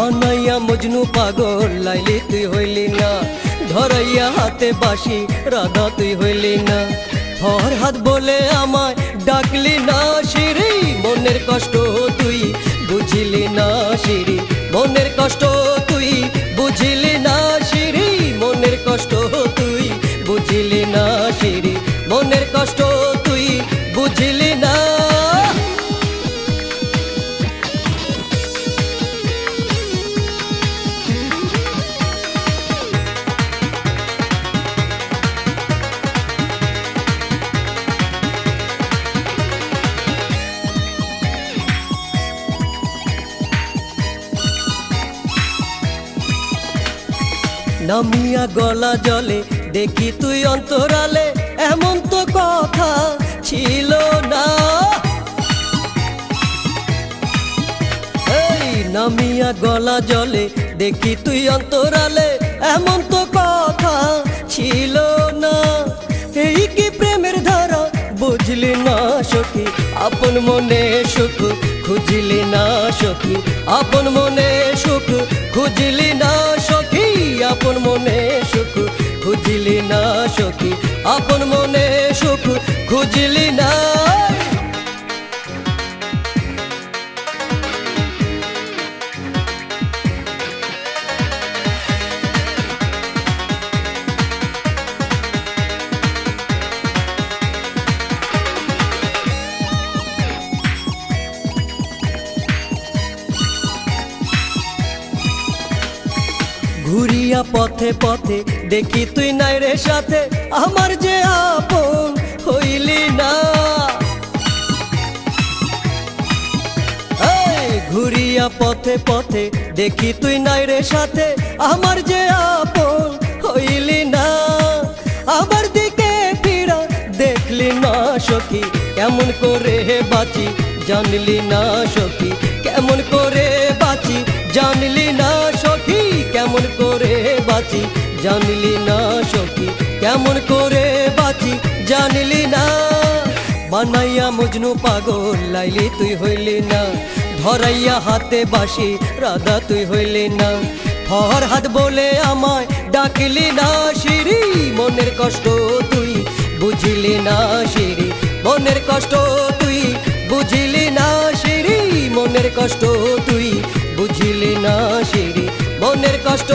বানাইয়া মজনু পাগল লাইলি তুই হইলি না ধরাইয়া হাতে বাসি রাধা তুই হইলি না হর হাত বলে আমায় ডাকলি না সিরি মনের কষ্ট তুই বুঝিলি না সিরি মনের কষ্ট নামিয়া গলা জলে, দেখি তুই অন্তরালে, এমন তো কথা ছিল না। নামিয়া গলা জলে, দেখি তুই অন্তরালে, এমন তো কথা ছিল না। এই কি প্রেমের ধারা, বুঝলি না সখী, আপন মনে সুখ খুঁজলি না সখী, আপন মনে সুখ খুঁজলি আপন মনে সুখ বুঝিলি না সখী। ঘুরিয়া পথে পথে দেখি তুই নাই রে সাথে, আমার যে আপন হইলি না। ঘুরিয়া পথে পথে দেখি তুই নাই রে সাথে, আমার যে আপন হইলি না। আমার দিকে ফিরা দেখলি না সখী, কেমন করে বাঁচি জানলি না সখী, কেমন করে বাঁচি জানলি না বাঁচি, জানলি না সখী, কেমন করে বাঁচি, জানলি না। বানাইয়া মজনু পাগল, লাইলি তুই হইলি না। ধরাইয়া হাতে বাসি রাধা তুই হইলি না। হর হাত বলে আমায় ডাকলি না সিঁড়ি, মনের কষ্ট তুই বুঝিলি না সিঁড়ি। মনের কষ্ট তুই বুঝিলি না সিঁড়ি, মনের কষ্ট তুই বুঝিলি না সিঁড়ি। মনের কষ্ট